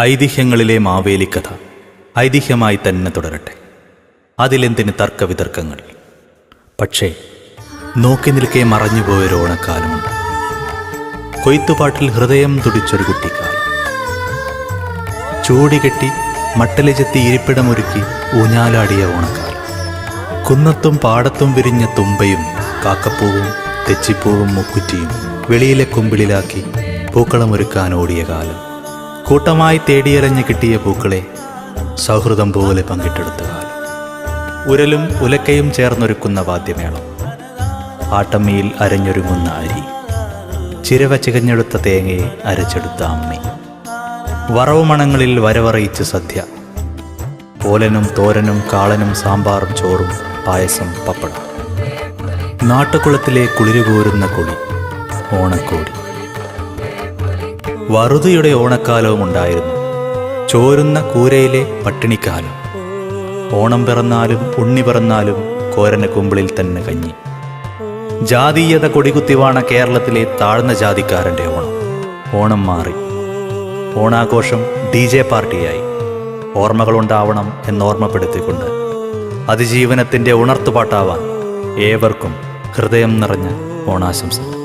ഐതിഹ്യങ്ങളിലെ മാവേലിക്കഥ ഐതിഹ്യമായി തന്നെ തുടരട്ടെ. അതിലെന്തിന് തർക്കവിതർക്കങ്ങൾ? പക്ഷേ നോക്കി നിൽക്കെ മറഞ്ഞുപോയൊരു ഓണക്കാലമുണ്ട്. കൊയ്ത്തുപാട്ടിൽ ഹൃദയം തുടിച്ചൊരു കുട്ടിക്കാലം. ചൂടികെട്ടി മട്ടലിചെത്തി ഇരിപ്പിടമൊരുക്കി ഊഞ്ഞാലാടിയ ഓണക്കാലം. കുന്നത്തും പാടത്തും വിരിഞ്ഞ തുമ്പയും കാക്കപ്പൂവും തെച്ചിപ്പൂവും മുക്കുറ്റിയും വെളിയിലെ കുമ്പിളിലാക്കി പൂക്കളമൊരുക്കാൻ ഓടിയ കാലം. കൂട്ടമായി തേടിയലഞ്ഞ് കിട്ടിയ പൂക്കളെ സൗഹൃദം പോലെ പങ്കിട്ടെടുത്ത ഉരലും ഉലക്കയും ചേർന്നൊരുക്കുന്ന വാദ്യമേളം. ആട്ടമ്മയിൽ അരഞ്ഞൊരുങ്ങുന്ന അരി. ചിരവ ചികഞ്ഞെടുത്ത തേങ്ങയെ അരച്ചെടുത്ത അമ്മി. വറവുമണങ്ങളിൽ വരവറിയിച്ച് സദ്യ. ഓലനും തോരനും കാളനും സാമ്പാറും ചോറും പായസം പപ്പടം. നാട്ടുകുളത്തിലെ കുളിരുകോരുന്ന കുളി. ഓണക്കോടി. വറുതിയുടെ ഓണക്കാലവും ഉണ്ടായിരുന്നു. ചോരുന്ന കൂരയിലെ പട്ടിണിക്കാലം. ഓണം പിറന്നാലും ഉണ്ണി പിറന്നാലും കോരന കുമ്പിളിൽ തന്നെ കഞ്ഞി. ജാതീയത കൊടികുത്തിവാണ കേരളത്തിലെ താഴ്ന്ന ജാതിക്കാരന്റെ ഓണം. ഓണം മാറി. ഓണാഘോഷം ഡി ജെ പാർട്ടിയായി. ഓർമ്മകളുണ്ടാവണം എന്നോർമ്മപ്പെടുത്തിക്കൊണ്ട് അതിജീവനത്തിന്റെ ഉണർത്തുപാട്ടാവാൻ ഏവർക്കും ഹൃദയം നിറഞ്ഞ ഓണാശംസകൾ.